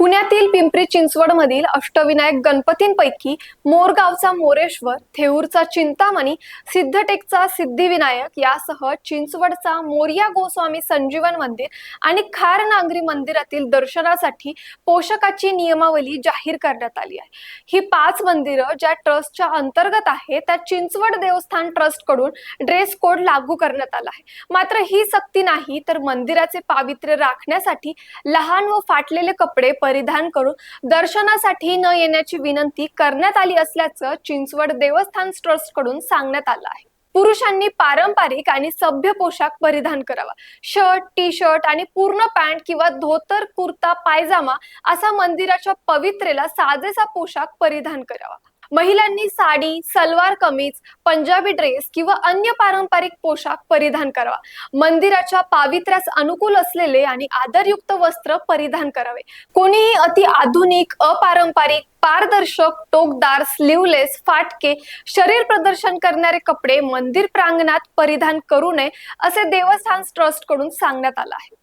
पुण्यातील पिंपरी चिंचवड मधील अष्टविनायक गणपतींपैकी मोरगावचा मोरेश्वर थेऊरचा चिंतामणी सिद्धटेकचा सिद्धिविनायक यासह चिंचवडचा मोरिया गोस्वामी संजीवन मंदिर आणि खार नांगरी मंदिरातील दर्शनासाठी पोषकाची नियमावली जाहीर करण्यात आली आहे. ही पाच मंदिरं ज्या ट्रस्टच्या अंतर्गत आहे त्या चिंचवड देवस्थान ट्रस्टकडून ड्रेस कोड लागू करण्यात आला आहे. मात्र ही सक्ती नाही तर मंदिराचे पावित्र्य राखण्यासाठी लहान व फाटलेले कपडे परिधान करून दर्शनासाठी न येण्याची विनंती करण्यात आली असल्याचं चिंचवड देवस्थान ट्रस्टकडून सांगण्यात आलं आहे. पुरुषांनी पारंपरिक आणि सभ्य पोशाख परिधान करावा. शर्ट टी शर्ट आणि पूर्ण पॅन्ट किंवा धोतर कुर्ता पायजामा असा मंदिराच्या पवित्रेला साजेसा पोशाख परिधान करावा. महिलांनी साडी सलवार कमीज पंजाबी ड्रेस किंवा अन्य पारंपरिक पोशाख परिधान करावा. मंदिराच्या पावित्र्यास अनुकूल असलेले आणि आदरयुक्त वस्त्र परिधान करावे. कोणीही अति आधुनिक अपारंपरिक पारदर्शक टोकदार स्लीवलेस फाटके शरीर प्रदर्शन करणारे कपडे मंदिर प्रांगणात परिधान करू नये असे देवस्थान ट्रस्टकडून सांगण्यात आलं आहे.